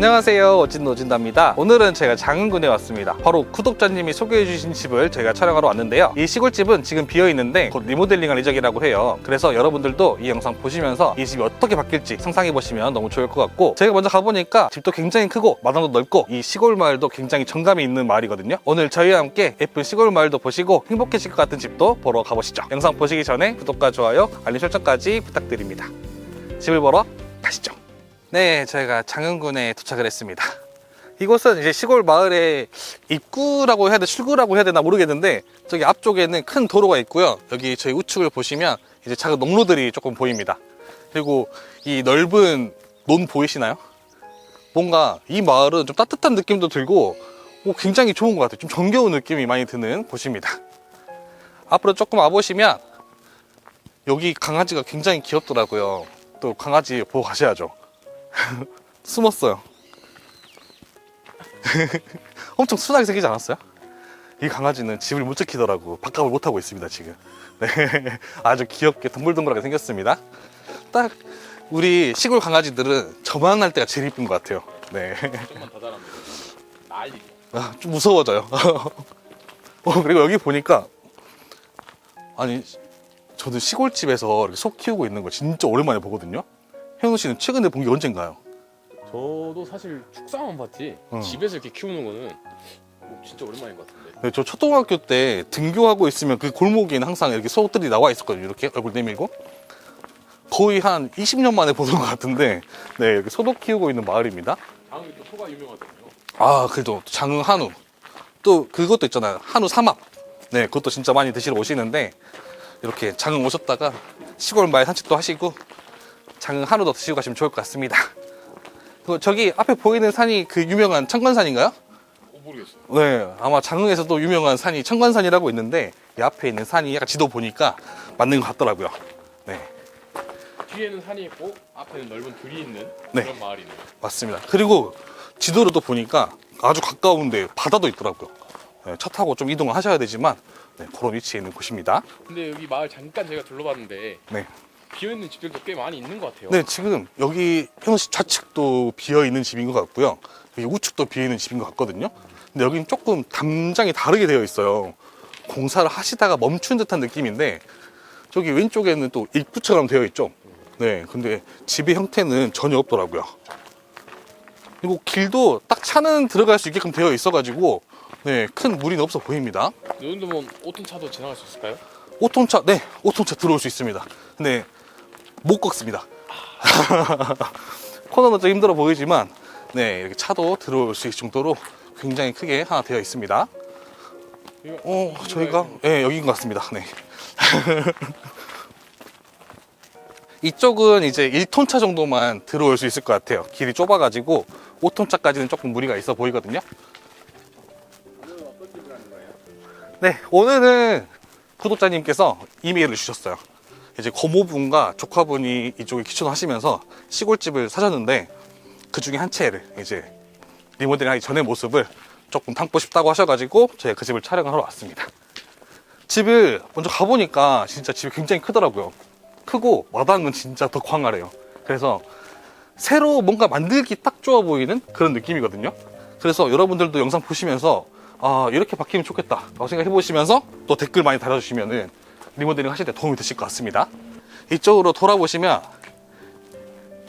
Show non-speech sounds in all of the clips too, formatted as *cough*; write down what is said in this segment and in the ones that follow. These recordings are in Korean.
안녕하세요. 어진 노진다입니다. 오늘은 제가 장흥군에 왔습니다. 바로 구독자님이 소개해주신 집을 제가 촬영하러 왔는데요. 이 시골집은 지금 비어있는데 곧 리모델링할 예정이라고 해요. 그래서 여러분들도 이 영상 보시면서 이 집이 어떻게 바뀔지 상상해보시면 너무 좋을 것 같고 제가 먼저 가보니까 집도 굉장히 크고 마당도 넓고 이 시골 마을도 굉장히 정감이 있는 마을이거든요. 오늘 저희와 함께 예쁜 시골 마을도 보시고 행복해질 것 같은 집도 보러 가보시죠. 영상 보시기 전에 구독과 좋아요 알림 설정까지 부탁드립니다. 집을 보러 가시죠 네, 저희가 장흥군에 도착을 했습니다. 이곳은 이제 시골 마을의 입구라고 해야 돼, 출구라고 해야 되나 모르겠는데, 저기 앞쪽에는 큰 도로가 있고요. 여기 저희 우측을 보시면 이제 작은 농로들이 조금 보입니다. 그리고 이 넓은 논 보이시나요? 뭔가 이 마을은 좀 따뜻한 느낌도 들고, 뭐 굉장히 좋은 것 같아요. 좀 정겨운 느낌이 많이 드는 곳입니다. 앞으로 조금 와보시면, 여기 강아지가 굉장히 귀엽더라고요. 또 강아지 보고 가셔야죠. *laughs* 숨었어요. *laughs* 엄청 순하게 생기지 않았어요? 이 강아지는 집을 못 지키더라고. 밥값을 못 하고 있습니다, 지금. *laughs* 네. 아주 귀엽게 동글동글하게 생겼습니다. 딱 우리 시골 강아지들은 저만 할 때가 제일 이쁜 것 같아요. 네. 좀만 더 잘하면 난리. 아, 좀 무서워져요. 어, 그리고 여기 보니까 아니 저도 시골집에서 이렇게 소 키우고 있는 거 진짜 오랜만에 보거든요. 현우 씨는 최근에 본 게 언젠가요? 저도 사실 축사만 봤지 어. 집에서 이렇게 키우는 거는 뭐 진짜 오랜만인 것 같은데. 네, 저 초등학교 때 등교하고 있으면 그 골목에는 항상 이렇게 소들이 나와 있었거든요. 이렇게 얼굴 내밀고. 거의 한 20년 만에 보는 것 같은데, 네, 이렇게 소도 키우고 있는 마을입니다. 다음에 또 소가 유명하잖아요. 아, 그래도 장흥 한우. 또 그것도 있잖아요. 한우 삼합. 네, 그것도 진짜 많이 드시러 오시는데, 이렇게 장흥 오셨다가 시골 마을 산책도 하시고, 장흥 한우도 드시고 가시면 좋을 것 같습니다. 그 저기 앞에 보이는 산이 그 유명한 청관산인가요? 어, 모르겠어요. 네, 아마 장흥에서도 유명한 산이 청관산이라고 있는데 이 앞에 있는 산이 약간 지도 보니까 맞는 것 같더라고요. 네, 뒤에는 산이 있고 앞에는 넓은 들이 있는 네. 그런 마을이네요. 맞습니다. 그리고 지도를 또 보니까 아주 가까운데 바다도 있더라고요. 네, 차 타고 좀 이동을 하셔야 되지만 네, 그런 위치에 있는 곳입니다. 근데 여기 마을 잠깐 제가 둘러봤는데 네, 비어 있는 집들도 꽤 많이 있는 것 같아요. 네 지금 여기 씨 좌측도 비어 있는 집인 것 같고요. 여기 우측도 비어 있는 집인 것 같거든요. 근데 여기는 조금 담장이 다르게 되어 있어요. 공사를 하시다가 멈춘 듯한 느낌인데 저기 왼쪽에는 또 입구처럼 되어 있죠. 네, 근데 집의 형태는 전혀 없더라고요. 그리고 길도 딱 차는 들어갈 수 있게끔 되어 있어가지고 네, 큰 무리는 없어 보입니다. 이 정도면 5톤 차도 지나갈 수 있을까요? 5톤차, 네, 5톤차 들어올 수 있습니다. 근데 못 걷습니다. *laughs* 코너는 좀 힘들어 보이지만, 네, 이렇게 차도 들어올 수 있을 정도로 굉장히 크게 하나 되어 있습니다. 어, 저희가, 네, 여기인 것 같습니다. 네. *laughs* 이쪽은 이제 1톤 차 정도만 들어올 수 있을 것 같아요. 길이 좁아가지고 5톤 차까지는 조금 무리가 있어 보이거든요. 네, 오늘은 구독자님께서 이메일을 주셨어요. 이제 고모분과 조카분이 이쪽에 귀촌하시면서 시골집을 사셨는데 그 중에 한 채를 이제 리모델링 하기 전의 모습을 조금 담고 싶다고 하셔가지고 저희가 그 집을 촬영하러 왔습니다. 집을 먼저 가보니까 진짜 집이 굉장히 크더라고요. 크고 마당은 진짜 더 광활해요. 그래서 새로 뭔가 만들기 딱 좋아 보이는 그런 느낌이거든요. 그래서 여러분들도 영상 보시면서 아 이렇게 바뀌면 좋겠다 라고 생각해 보시면서 또 댓글 많이 달아주시면은 리모델링 하실 때 도움이 되실 것 같습니다. 이쪽으로 돌아보시면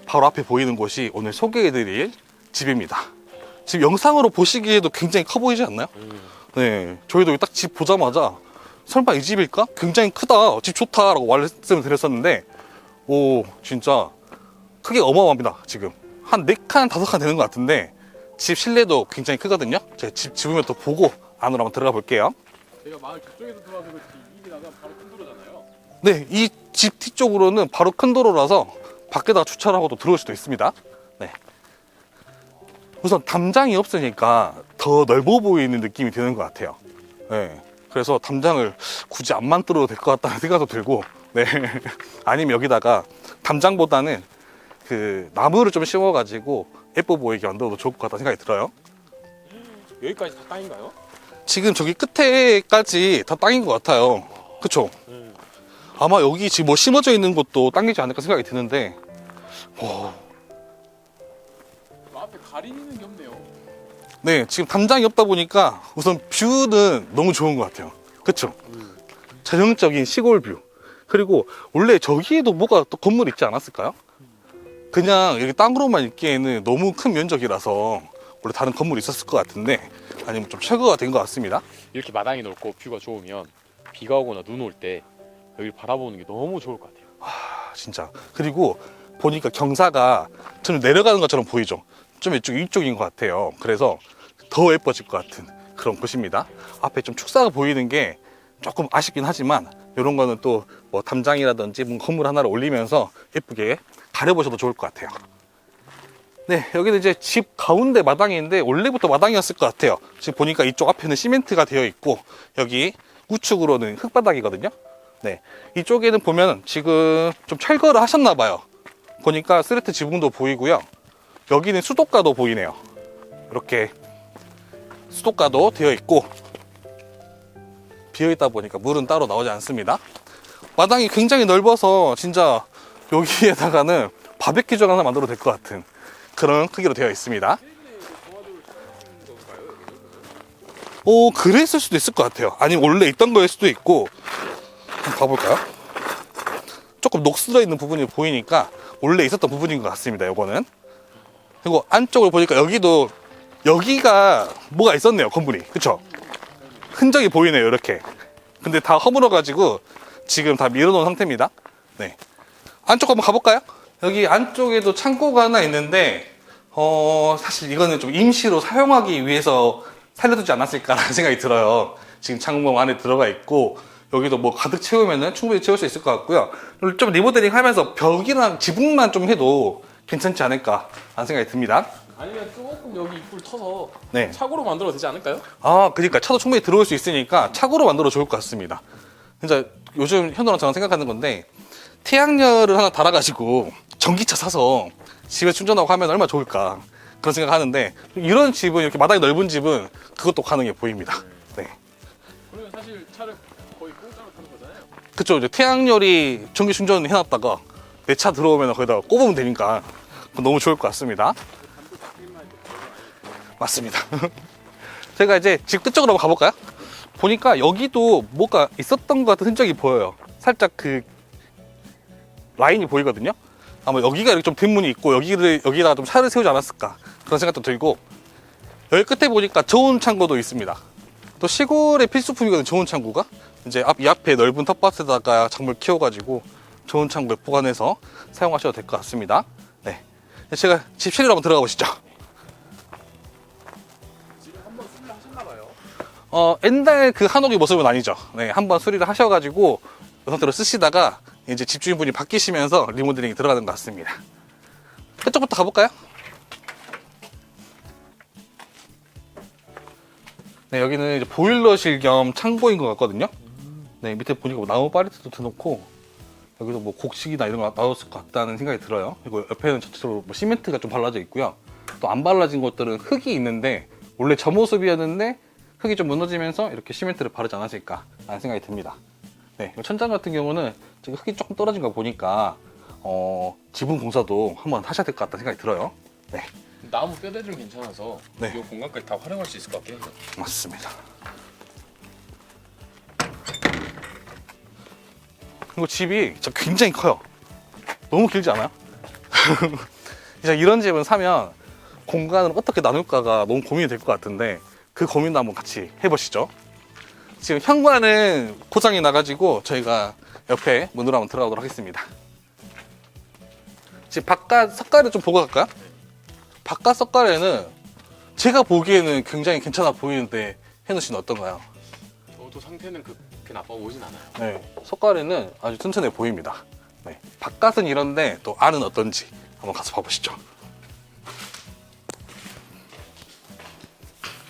바로 앞에 보이는 곳이 오늘 소개해드릴 집입니다. 지금 영상으로 보시기에도 굉장히 커 보이지 않나요? 네, 저희도 딱 집 보자마자 설마 이 집일까? 굉장히 크다, 집 좋다 라고 말씀을 드렸었는데, 오, 진짜 크게 어마어마합니다, 지금. 한 4칸, 5칸 되는 것 같은데, 집 실내도 굉장히 크거든요. 제가 집 집으면 또 보고 안으로 한번 들어가 볼게요. 제가 마을 저쪽에서 들어와서 그렇지 입이 나가면 바로 큰. 네, 이 집 뒤쪽으로는 바로 큰 도로라서 밖에다가 주차를 하고도 들어올 수도 있습니다. 네. 우선 담장이 없으니까 더 넓어 보이는 느낌이 드는 것 같아요. 네. 그래서 담장을 굳이 안 만들어도 될 것 같다는 *laughs* 생각도 들고, 네. *laughs* 아니면 여기다가 담장보다는 그 나무를 좀 심어가지고 예뻐 보이게 만들어도 좋을 것 같다는 생각이 들어요. 여기까지 다 땅인가요? 지금 저기 끝에까지 다 땅인 것 같아요. 그쵸? 네. 아마 여기 지금 뭐 심어져 있는 것도 땅이지 않을까 생각이 드는데, 오, 그 앞에 가리는 게 없네요. 네, 지금 담장이 없다 보니까 우선 뷰는 너무 좋은 것 같아요. 그쵸? 전형적인 시골 뷰. 그리고 원래 저기에도 뭐가 또 건물 있지 않았을까요? 그냥 여기 땅으로만 있기에는 너무 큰 면적이라서 원래 다른 건물이 있었을 것 같은데 아니면 좀 철거가 된 것 같습니다. 이렇게 마당이 넓고 뷰가 좋으면 비가 오거나 눈 올 때 여기를 바라보는 게 너무 좋을 것 같아요. 아, 진짜. 그리고 보니까 경사가 좀 내려가는 것처럼 보이죠? 좀 이쪽, 이쪽인 것 같아요. 그래서 더 예뻐질 것 같은 그런 곳입니다. 앞에 좀 축사가 보이는 게 조금 아쉽긴 하지만 이런 거는 또 뭐 담장이라든지 뭔 건물 하나를 올리면서 예쁘게 가려보셔도 좋을 것 같아요. 네, 여기는 이제 집 가운데 마당인데 원래부터 마당이었을 것 같아요. 지금 보니까 이쪽 앞에는 시멘트가 되어 있고 여기 우측으로는 흙바닥이거든요. 네, 이쪽에는 보면 지금 좀 철거를 하셨나 봐요. 보니까 스레트 지붕도 보이고요. 여기는 수도가도 보이네요. 이렇게 수도가도 되어 있고 비어 있다 보니까 물은 따로 나오지 않습니다. 마당이 굉장히 넓어서 진짜 여기에다가는 바베큐장 하나 만들어도 될 것 같은 그런 크기로 되어 있습니다. 오, 그랬을 수도 있을 것 같아요. 아니면 원래 있던 거일 수도 있고 한번 봐볼까요? 조금 녹슬어 있는 부분이 보이니까 원래 있었던 부분인 것 같습니다. 요거는 그리고 안쪽을 보니까 여기도 여기가 뭐가 있었네요. 건물이 그쵸? 흔적이 보이네요. 이렇게 근데 다 허물어 가지고 지금 다 밀어놓은 상태입니다. 네 안쪽 한번 가볼까요? 여기 안쪽에도 창고가 하나 있는데 어 사실 이거는 좀 임시로 사용하기 위해서 살려두지 않았을까라는 *laughs* 생각이 들어요. 지금 창문 안에 들어가 있고 여기도 뭐 가득 채우면은 충분히 채울 수 있을 것 같고요. 좀 리모델링 하면서 벽이랑 지붕만 좀 해도 괜찮지 않을까 라는 생각이 듭니다. 아니면 조금 여기 입구를 터서 네. 차고로 만들어도 되지 않을까요? 아, 그러니까 차도 충분히 들어올 수 있으니까 차고로 만들어 좋을 것 같습니다. 진짜 요즘 현도랑 저랑 생각하는 건데 태양열을 하나 달아가지고 전기차 사서 집에 충전하고 하면 얼마나 좋을까 그런 생각하는데 이런 집은 이렇게 마당이 넓은 집은 그것도 가능해 보입니다. 네. 그러면 사실 차를 그쵸 이제 태양열이 전기 충전 해놨다가 내 차 들어오면 거기다 꼽으면 되니까 너무 좋을 것 같습니다. 맞습니다. *laughs* 제가 이제 집 끝쪽으로 한번 가볼까요? 보니까 여기도 뭐가 있었던 것 같은 흔적이 보여요. 살짝 그 라인이 보이거든요? 아마 여기가 이렇게 좀 뒷문이 있고 여기를 여기다가 좀 차를 세우지 않았을까 그런 생각도 들고 여기 끝에 보니까 좋은 창고도 있습니다. 또 시골의 필수품이거든요 좋은 창고가 이제 앞, 이 앞에 넓은 텃밭에다가 작물 키워가지고 좋은 창고에 보관해서 사용하셔도 될 것 같습니다. 네. 제가 집 실내로 한번 들어가 보시죠. 한번 수리를 하셨나 봐요. 어, 옛날 그 한옥의 모습은 아니죠. 네, 한번 수리를 하셔가지고 이 상태로 쓰시다가 이제 집주인분이 바뀌시면서 리모델링이 들어가는 것 같습니다. 그쪽부터 가볼까요? 네, 여기는 이제 보일러실 겸 창고인 것 같거든요. 네, 밑에 보니까 뭐 나무 파리트도 드놓고 여기도 뭐 곡식이나 이런 거 나왔을 것 같다는 생각이 들어요. 그리고 옆에는 전체적으로 뭐 시멘트가 좀 발라져 있고요. 또 안 발라진 것들은 흙이 있는데 원래 저 모습이었는데 흙이 좀 무너지면서 이렇게 시멘트를 바르지 않았을까 라는 생각이 듭니다. 네, 이 천장 같은 경우는 지금 흙이 조금 떨어진 거 보니까 어, 지붕 공사도 한번 하셔야 될 것 같다는 생각이 들어요. 네, 나무 뼈대들은 괜찮아서 네. 이 공간까지 다 활용할 수 있을 것 같긴 해요. 맞습니다. 그리고 집이 진짜 굉장히 커요. 너무 길지 않아요? *laughs* 이런 집은 사면 공간을 어떻게 나눌까가 너무 고민이 될 것 같은데 그 고민도 한번 같이 해보시죠. 지금 현관은 고장이 나가지고 저희가 옆에 문으로 한번 들어가도록 하겠습니다. 지금 바깥 석가를 좀 보고 갈까요? 바깥 석가래는 제가 보기에는 굉장히 괜찮아 보이는데 현우 씨는 어떤가요? 저도 상태는 그 렇게 나빠 보이진 않아요. 네, 석가래는 아주 튼튼해 보입니다. 네, 바깥은 이런데 또 안은 어떤지 한번 가서 봐보시죠.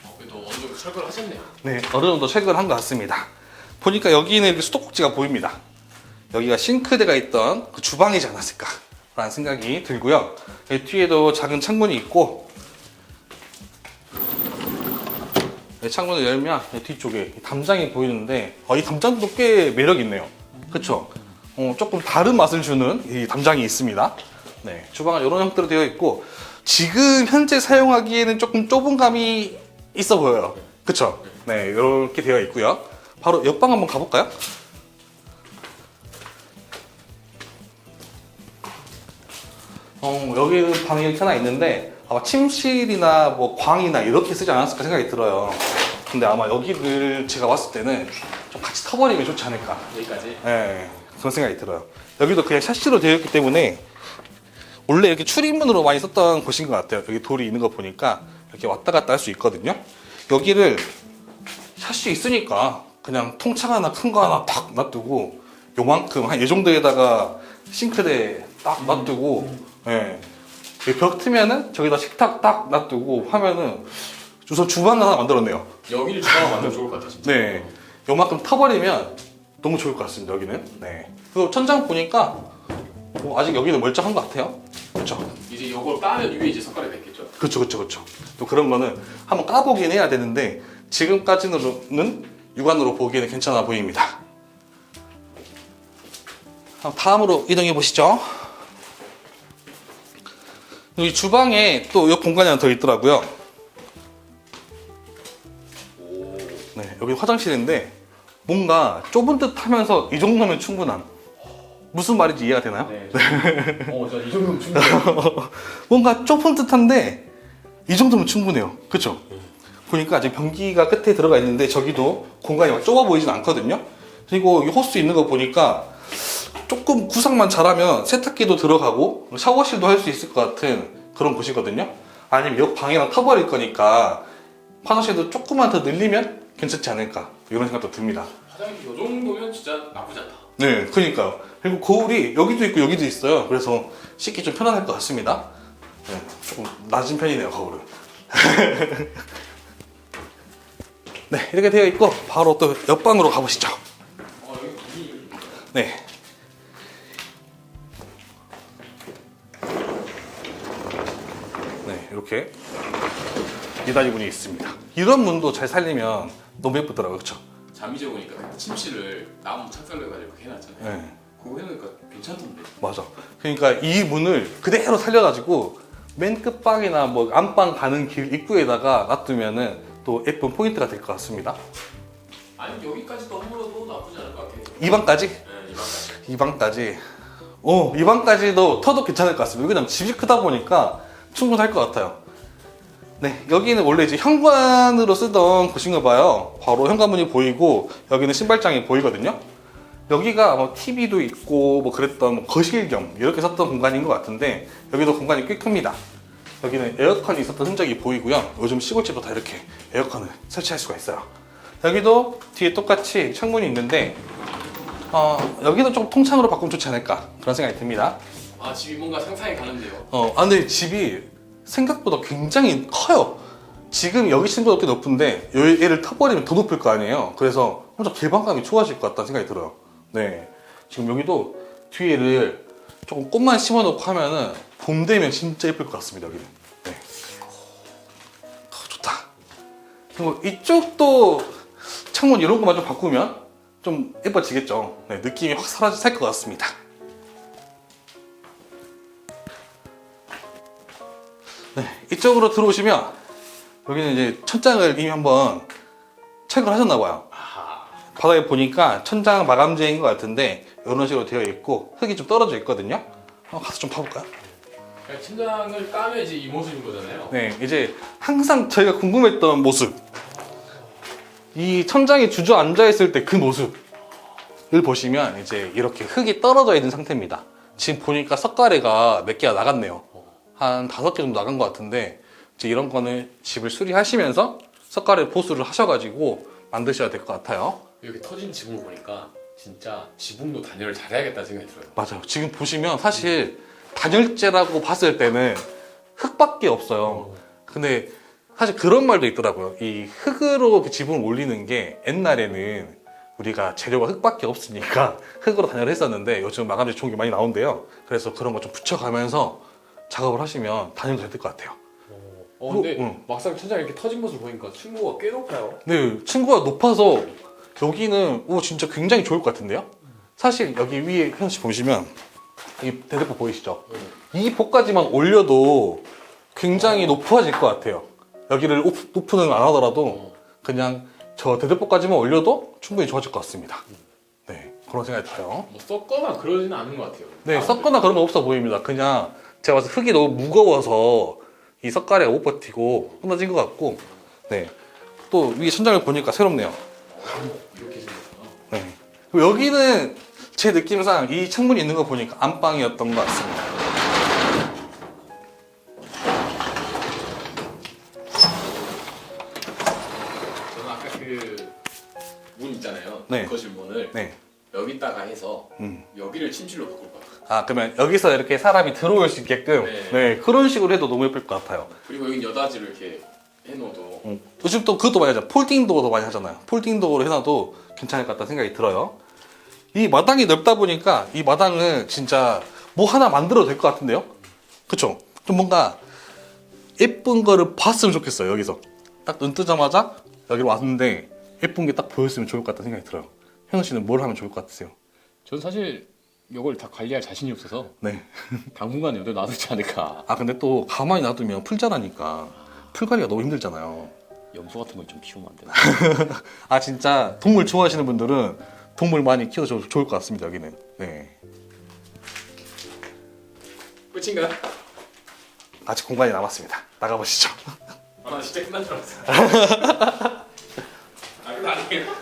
어, 그래도 어느 정도 철거를 하셨네요. 네, 어느 정도 체크한 것 같습니다. 보니까 여기는 이렇게 수도꼭지가 보입니다. 여기가 싱크대가 있던 그 주방이지 않았을까라는 생각이 들고요. 여기 뒤에도 작은 창문이 있고 창문을 열면 이 뒤쪽에 이 담장이 보이는데 어, 이 담장도 꽤 매력 있네요. 그렇죠? 어, 조금 다른 맛을 주는 이 담장이 있습니다. 네, 주방은 이런 형태로 되어 있고 지금 현재 사용하기에는 조금 좁은 감이 있어 보여요. 그쵸? 네, 이렇게 되어 있고요. 바로 옆방 한번 가볼까요? 어, 여기는 방이 하나 있는데 아마 침실이나 뭐 광이나 이렇게 쓰지 않았을까 생각이 들어요. 근데 아마 여기를 제가 왔을 때는 좀 같이 터버리면 좋지 않을까. 여기까지. 예, 그런 생각이 들어요. 여기도 그냥 샤시로 되어 있기 때문에 원래 이렇게 출입문으로 많이 썼던 곳인 것 같아요. 여기 돌이 있는 거 보니까 이렇게 왔다 갔다 할 수 있거든요. 여기를 샤시 있으니까 그냥 통창 하나 큰 거 하나 딱 놔두고 요만큼 한 이 정도에다가 싱크대 딱 놔두고 예. 벽 트면은 저기다 식탁 딱 놔두고 하면은 우선 주방 하나 만들었네요. 여기를 주방으로 만들면 좋을 것 같아 진짜. 네. 요만큼 터버리면 너무 좋을 것 같습니다, 여기는. 네. 그리고 천장 보니까 뭐 아직 여기는 멀쩡한 것 같아요. 그렇죠. 이제 이걸 까면 위에 이제 석가래가 있겠죠. 그렇죠, 그렇죠, 그렇죠. 또 그런 거는 한번 까보긴 해야 되는데 지금까지는 육안으로 보기에는 괜찮아 보입니다. 다음으로 이동해 보시죠. 여기 주방에 또 이 공간이 하나 더 있더라고요. 네, 여기 화장실인데 뭔가 좁은 듯 하면서 이 정도면 충분함. 무슨 말인지 이해가 되나요? 네. 어, 저이 정도면 충분해. 뭔가 좁은 듯한데 이 정도면 충분해요. *laughs* 그렇죠? 보니까 아직 변기가 끝에 들어가 있는데 저기도 공간이 막 좁아 보이진 않거든요. 그리고 이 호스 있는 거 보니까 조금 구상만 잘하면 세탁기도 들어가고 샤워실도 할 수 있을 것 같은 그런 곳이거든요. 아니면 옆 방이랑 터버릴 거니까 화장실도 조금만 더 늘리면 괜찮지 않을까 이런 생각도 듭니다. 화장실 이 정도면 진짜 나쁘지 않다. 네, 그러니까요. 그리고 거울이 여기도 있고 여기도 있어요. 그래서 씻기 좀 편안할 것 같습니다. 네, 조금 낮은 편이네요, 거울은. *laughs* 네, 이렇게 되어 있고 바로 또 옆방으로 가보시죠. 어, 네. 이렇게 이다리 문이 있습니다. 이런 문도 잘 살리면 너무 예쁘더라고요, 그렇죠? 잠이 그때 침실을 나무 착살로 해가지고 해놨잖아요. 네. 그거 해놓으니까 괜찮던데. 맞아. 그러니까 이 문을 그대로 살려가지고 맨 끝방이나 뭐 안방 가는 길 입구에다가 놔두면은 또 예쁜 포인트가 될 것 같습니다. 아니 여기까지 너무로도 나쁘지 않을 것 같아요. 이 방까지? 네, 이 방까지. 이 방까지. 어, 이 방까지도 터도 괜찮을 것 같습니다. 왜냐면 집이 크다 보니까 충분할 것 같아요. 네, 여기는 원래 이제 현관으로 쓰던 곳인가 봐요. 바로 현관문이 보이고 여기는 신발장이 보이거든요. 여기가 뭐 TV도 있고 뭐 그랬던 뭐 거실 겸 이렇게 썼던 공간인 것 같은데 여기도 공간이 꽤 큽니다. 여기는 에어컨이 있었던 흔적이 보이고요. 요즘 시골집도 다 이렇게 에어컨을 설치할 수가 있어요. 여기도 뒤에 똑같이 창문이 있는데 어, 여기도 좀 통창으로 바꾸면 좋지 않을까 그런 생각이 듭니다. 아 집이 뭔가 상상이 가는데요. 어, 아, 근데 집이 생각보다 굉장히 커요. 지금 여기 층보다 꽤 높은데 요- 얘를 타버리면 더 높을 거 아니에요. 그래서 혼자 개방감이 좋아질 것 같다는 생각이 들어요. 네. 지금 여기도 뒤에를 조금 꽃만 심어놓고 하면은 봄 되면 진짜 예쁠 것 같습니다, 여기는. 네. 아, 좋다. 그리고 이쪽도 창문 이런 것만 좀 바꾸면 좀 예뻐지겠죠. 네, 느낌이 확 사라질 것 같습니다. 네, 이쪽으로 들어오시면 여기는 이제 천장을 이미 한번 체크를 하셨나 봐요. 바닥에 보니까 천장 마감재인 것 같은데 이런 식으로 되어 있고 흙이 좀 떨어져 있거든요. 한번 가서 좀 봐볼까요? 그러니까 천장을 까면 이제 이 모습인 거잖아요. 네, 이제 항상 저희가 궁금했던 모습. 이 천장에 주저앉아 있을 때 그 모습을 보시면 이제 이렇게 흙이 떨어져 있는 상태입니다. 지금 보니까 석가래가 몇 개가 나갔네요. 한 다섯 개 정도 나간 것 같은데 이제 이런 거는 집을 수리하시면서 석가래 보수를 하셔가지고 만드셔야 될 것 같아요. 이렇게 터진 지붕을 보니까 진짜 지붕도 단열을 잘해야겠다 생각이 들어요. 맞아요. 지금 보시면 사실 단열재라고 봤을 때는 흙밖에 없어요. 근데 사실 그런 말도 있더라고요. 이 흙으로 그 지붕을 올리는 게 옛날에는 우리가 재료가 흙밖에 없으니까 *laughs* 흙으로 단열을 했었는데 요즘 마감재 좋은 게 많이 나온대요. 그래서 그런 거 좀 붙여가면서 작업을 하시면 단열도 될 것 같아요. 어 근데 응. 막상 천장 이렇게 터진 모습 보니까 층고가 꽤 높아요. 네, 층고가 높아서 여기는 오 진짜 굉장히 좋을 것 같은데요. 사실 여기 위에 현씨 보시면 이 대대포 보이시죠? 이 폭까지만 올려도 굉장히 높아질 것 같아요. 여기를 오프, 오픈을 안 하더라도 그냥 저 대대포까지만 올려도 충분히 좋아질 것 같습니다. 네, 그런 생각이 들어요. 뭐 썩거나 그러지는 않은 것 같아요. 네, 섞거나 그런 거 없어 보입니다. 그냥 제가 봤을 때 흙이 너무 무거워서 이 석가래가 못 버티고 끊어진 것 같고, 네. 또 위에 천장을 보니까 새롭네요. 네. 그리고 여기는 제 느낌상 이 창문이 있는 거 보니까 안방이었던 것 같습니다. 저는 아까 그 문 있잖아요. 네. 거실 문을 네. 여기다가 해서 음. 여기를 침실로 같 아, 그러면 여기서 이렇게 사람이 들어올 수 있게끔, 네. 네, 그런 식으로 해도 너무 예쁠 것 같아요. 그리고 여기 여닫이를 이렇게 해놓어도 음. 요즘 또 그것도 많이 하죠. 폴딩 도어도 많이 하잖아요. 폴딩 도어로 해놔도 괜찮을 것 같다는 생각이 들어요. 이 마당이 넓다 보니까 이 마당을 진짜 뭐 하나 만들어도 될 것 같은데요? 그쵸? 좀 뭔가 예쁜 거를 봤으면 좋겠어요, 여기서. 딱 눈 뜨자마자 여기로 왔는데 예쁜 게 딱 보였으면 좋을 것 같다는 생각이 들어요. 현우 씨는 뭘 하면 좋을 것 같으세요? 저는 사실 이걸 다 관리할 자신이 없어서 네. *laughs* 당분간 여기 놔두지 않을까. 아, 근데 또 가만히 놔두면 풀 자라니까 풀 관리가 너무 힘들잖아요. 염소 같은 걸 좀 키우면 안 되나? *laughs* 아 진짜 동물 좋아하시는 분들은 동물 많이 키워도 좋을 것 같습니다 여기는 네 끝인가요? 아직 공간이 남았습니다 나가보시죠 아, 나 진짜 끝난 줄 알았어. *laughs* 아, 그거 아니에요?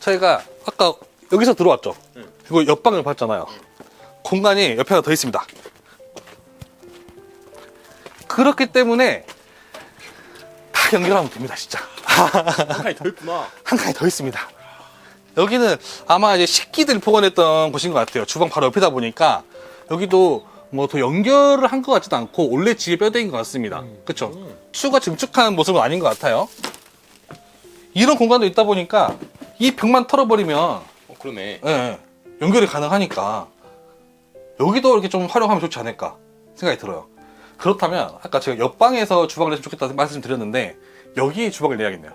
저희가 아까 여기서 들어왔죠 그리고 옆방을 봤잖아요 공간이 옆에 하나 더 있습니다 그렇기 때문에 다 연결하면 됩니다 진짜 한 칸이 더 있구나. *laughs* 한 칸이 더 있습니다. 여기는 아마 이제 식기들 보관했던 곳인 것 같아요. 주방 바로 옆이다 보니까 여기도 뭐 더 연결을 한 것 같지도 않고 원래 집의 뼈대인 것 같습니다. 그렇죠? 추가 증축한 모습은 아닌 것 같아요. 이런 공간도 있다 보니까 이 벽만 털어버리면 어, 그러네. 예, 예, 연결이 가능하니까 여기도 이렇게 좀 활용하면 좋지 않을까 생각이 들어요. 그렇다면 아까 제가 옆방에서 주방을 했으면 좋겠다 말씀드렸는데 여기 주방을 내야겠네요.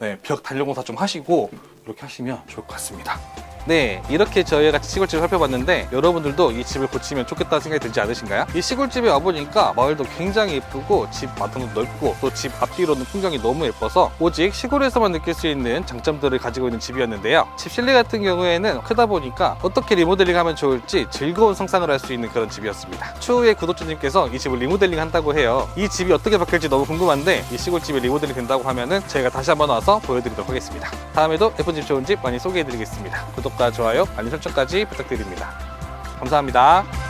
네, 벽 달려공사 좀 하시고 이렇게 하시면 좋을 것 같습니다. 네, 이렇게 저희가 시골집을 살펴봤는데 여러분들도 이 집을 고치면 좋겠다는 생각이 들지 않으신가요? 이 시골집에 와보니까 마을도 굉장히 예쁘고 집 마당도 넓고 또 집 앞뒤로는 풍경이 너무 예뻐서 오직 시골에서만 느낄 수 있는 장점들을 가지고 있는 집이었는데요. 집 실내 같은 경우에는 크다 보니까 어떻게 리모델링 하면 좋을지 즐거운 상상을 할 수 있는 그런 집이었습니다. 추후에 구독자님께서 이 집을 리모델링 한다고 해요. 이 집이 어떻게 바뀔지 너무 궁금한데 이 시골집이 리모델링 된다고 하면은 저희가 다시 한번 와서 보여드리도록 하겠습니다. 다음에도 예쁜 집 좋은 집 많이 소개해드리겠습니다. 구독과 좋아요, 알림 설정까지 부탁드립니다. 감사합니다.